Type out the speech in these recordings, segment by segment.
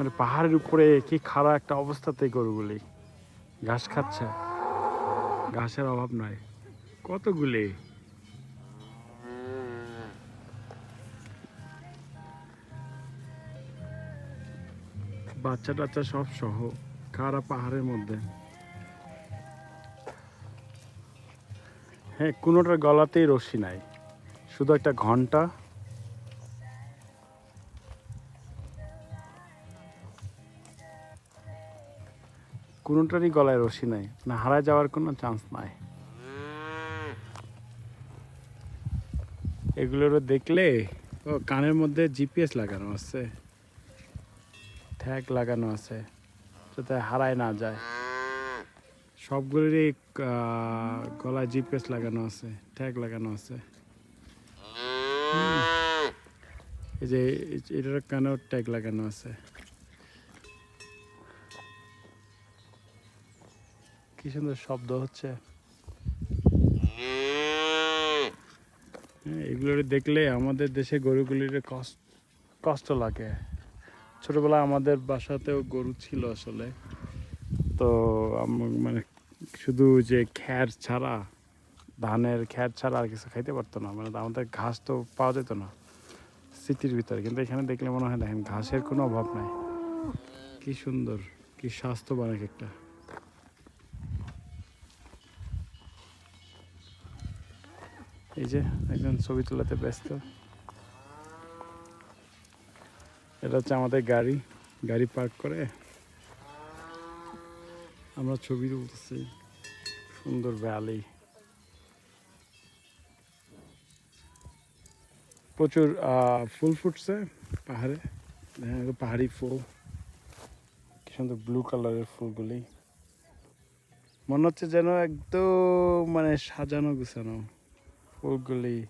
মানে পাহাড়ের উপরে কি খারাপ একটা অবস্থাতে গরুগুলি? ঘাস খাচ্ছে। ঘাসের অভাব নাই। কতগুলি? বাচ্চা টাচ্চা সব সহ খারাপ পাহাড়ের মধ্যে। হ্যাঁ কোনোটার গলাতেই রশি নাই। শুধু একটা ঘণ্টা কোনোটারই গলায় রশি নাই। না, হারায় যাওয়ার কোনো চান্স নাই। এগুলোর দেখলে, ও, কানের মধ্যে জিপিএস লাগানো আছে। ট্যাগ লাগানো আছে, যাতে হারায় না যায়। সবগুলোরই গলায় জিপিএস লাগানো আছে ট্যাগ লাগানো আছে। এই যে এটার কানেও ট্যাগ লাগানো আছে? কি সুন্দর শব্দ হচ্ছে। হ্যাঁ, এগুলো দেখলে আমাদের দেশে গরুগুলির কষ্ট কষ্ট লাগে। ছোটবেলায় আমাদের বাসাতেও গরু ছিল আসলে। তো মানে শুধু যে খ্যার ছাড়া ধানের খ্যার ছাড়া আর কিছু খাইতে পারতো না। মানে আমাদের ঘাস তো পাওয়া যেত না সিটির ভিতরে। কিন্তু এখানে দেখলে মনে হয় দেখেন ঘাসের কোনো অভাব নাই। কি সুন্দর কি স্বাস্থ্যবান এক একটা। এই যে একজন ছবি তোলাতে ব্যস্ত। এটা হচ্ছে আমাদের গাড়ি। গাড়ি পার্ক করে। আমরা ছবি তুলতেছি। সুন্দর ভ্যালি প্রচুর ফুল ফুটছে পাহাড়ে। পাহাড়ি ফুল। কি সুন্দর ব্লু কালারের ফুলগুলি। মনে হচ্ছে যেন একদম মানে সাজানো গুছানো। ফুলগুলি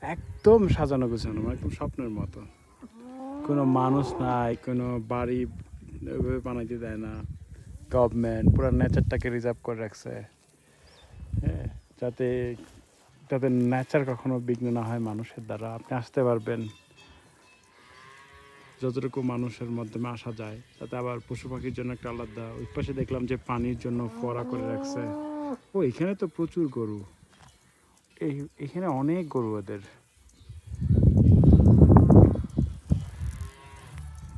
একদম সাজানো গোছানো, একদম স্বপ্নের মতো। কোনো মানুষ নাই, কোনো বাড়ি বানাইতে দেয় না। গভর্নমেন্ট পুরো নেচারটাকে রিজার্ভ করে রাখছে। হ্যাঁ যাতে যাতে নেচার কখনো বিঘ্ন না হয় মানুষের দ্বারা। আপনি আসতে পারবেন। যতটুকু মানুষের মাধ্যমে আসা যায়, তাতে আবার পশু পাখির জন্য একটা আলাদা, ওই পাশে দেখলাম যে পানির জন্য ফোয়ারা করে রাখছে। ও, এখানে তো প্রচুর গরু। এই, এখানে অনেক গরু ওদের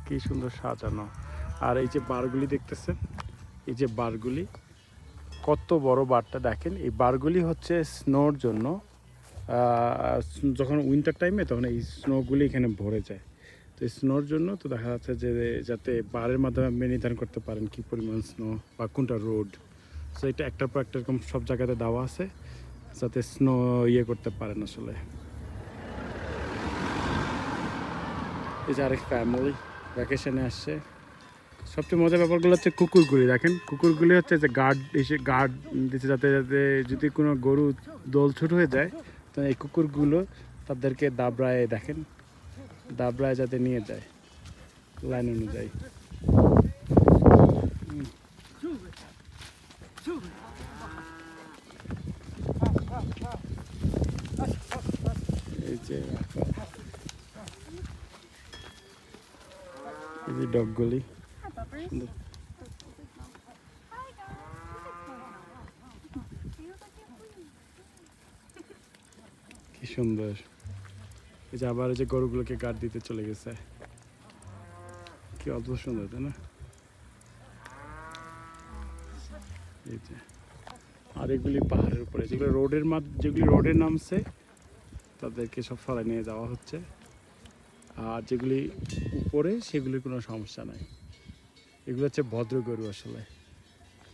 কি সুন্দর সাজানো। আর এই যে বারগুলি দেখতেছেন? এই যে বারগুলি, কত বড় বারটা দেখেন। এই বারগুলি হচ্ছে স্নোর জন্য যখন উইন্টার টাইমে তখন এই স্নোগুলি এখানে ভরে যায়। তো স্নোর জন্য তো দেখা যাচ্ছে যে, যাতে বারের মাধ্যমে আপনি নির্ধারণ করতে পারেন কি পরিমাণ স্নো বা কোনটা রোড সো এটা একটার পর একটা এরকম সব জায়গাতে দেওয়া আছে। যাতে স্নো ইয়ে করতে পারেন আসলে। এই যে আরেক ফ্যামিলি ভ্যাকেশনে আসছে। সবচেয়ে মজার ব্যাপারগুলো হচ্ছে কুকুরগুলি, দেখেন। কুকুরগুলি হচ্ছে যে গার্ড এসে গার্ড দিচ্ছে যাতে যাতে যদি কোনো গরু দোল ছুট হয়ে যায়, তো এই কুকুরগুলো তাদেরকে দাবড়ায়, দেখেন, দাবড়ায় যাতে নিয়ে যায় লাইন অনুযায়ী। কি সুন্দর। এই যে আবার যে গরুগুলোকে গার্ড দিতে চলে গেছে। কি অদ্ভুত সুন্দর, তাই না? আর এগুলি পাহাড়ের উপরে। যেগুলো রোডের মাঝ যেগুলি রোডে নামছে, তাদেরকে সব সরাই নিয়ে যাওয়া হচ্ছে। আর যেগুলি উপরে, সেগুলির কোনো সমস্যা নাই। এগুলো হচ্ছে ভদ্র গরু আসলে।